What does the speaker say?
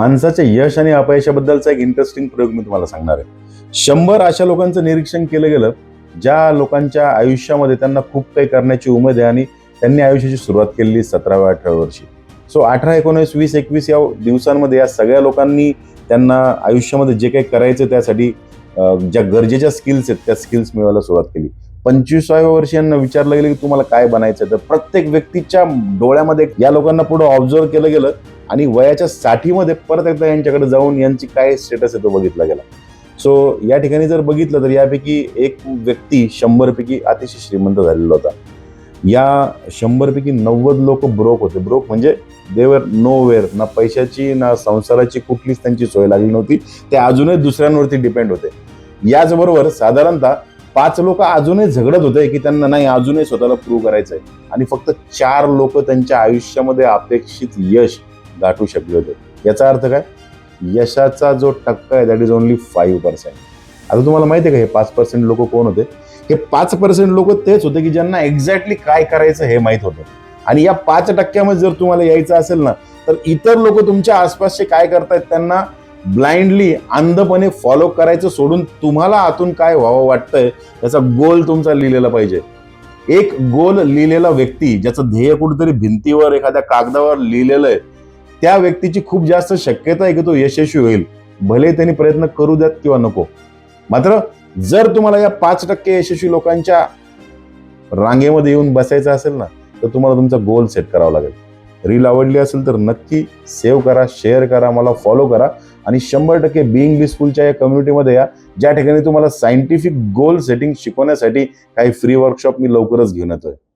माणसाच्या यश आणि अपयशाबद्दलचा एक इंटरेस्टिंग प्रयोग मी तुम्हाला सांगणार आहे. शंभर अशा लोकांचं निरीक्षण केलं गेलं ज्या लोकांच्या आयुष्यामध्ये त्यांना खूप काही करण्याची उमेद आहे आणि त्यांनी आयुष्याची सुरुवात केलेली सतराव्या अठराव्या वर्षी. सो अठरा एकोणीस वीस एकवीस या दिवसांमध्ये या सगळ्या लोकांनी त्यांना आयुष्यामध्ये जे काही करायचं त्यासाठी ज्या गरजेच्या स्किल्स आहेत त्या स्किल्स मिळवायला सुरुवात केली. पंचवीसाव्या वर्षी यांना विचारलं गेलं की तुम्हाला काय बनायचं तर प्रत्येक व्यक्तीच्या डोळ्यामध्ये या लोकांना पुढे ऑब्झर्व केलं गेलं आणि वयाच्या साठीमध्ये परत एकदा यांच्याकडे जाऊन यांची काय स्टेटस आहे तो बघितला गेला. सो या ठिकाणी जर बघितलं तर यापैकी एक व्यक्ती शंभरपैकी अतिशय श्रीमंत झालेला होता. या शंभरपैकी नव्वद लोक ब्रोक होते. ब्रोक म्हणजे देवर नो वेअर ना पैशाची ना संसाराची कुठलीच त्यांची सोय लागली नव्हती. ते अजूनही दुसऱ्यांवरती डिपेंड होते. याचबरोबर साधारणतः पाच लोक अजूनही झगडत होते की त्यांना नाही अजूनही स्वतःला प्रूव्ह करायचं आहे आणि फक्त चार लोक त्यांच्या आयुष्यामध्ये अपेक्षित यश गाठू शकले होते. याचा अर्थ काय? यशाचा जो टक्का आहे that is only five percent आता तुम्हाला माहिती आहे का हे पाच पर्सेंट लोक कोण होते? हे पाच पर्सेंट लोक तेच होते की ज्यांना एक्झॅक्टली काय करायचं हे माहीत होतं. आणि या पाच टक्क्यामध्ये जर तुम्हाला यायचं असेल ना तर इतर लोक तुमच्या आसपासचे काय करतायत त्यांना ब्लाइंडली अंधपणे फॉलो करायचं सोडून तुम्हाला आतून काय व्हावं वाटतंय त्याचा गोल तुमचा लिहिलेला पाहिजे. एक गोल लिहिलेला व्यक्ती ज्याचं ध्येय कुठेतरी भिंतीवर एखाद्या कागदावर लिहिलेलं आहे त्या व्यक्तीची खूप जास्त शक्यता आहे की तो यशस्वी होईल. भले त्यांनी प्रयत्न करू द्यात किंवा नको. मात्र जर तुम्हाला या पाच टक्के यशस्वी लोकांच्या रांगेमध्ये येऊन बसायचं असेल ना तर तुम्हाला तुमचा गोल सेट करावा लागेल. रील आवडली असेल तर नक्की सेव्ह करा शेअर करा मला फॉलो करा आणि शंभर टक्के बिईंग बिस्फुलच्या या कम्युनिटीमध्ये या ज्या ठिकाणी तुम्हाला सायंटिफिक गोल सेटिंग शिकवण्यासाठी काही फ्री वर्कशॉप मी लवकरच घेऊन येतोय.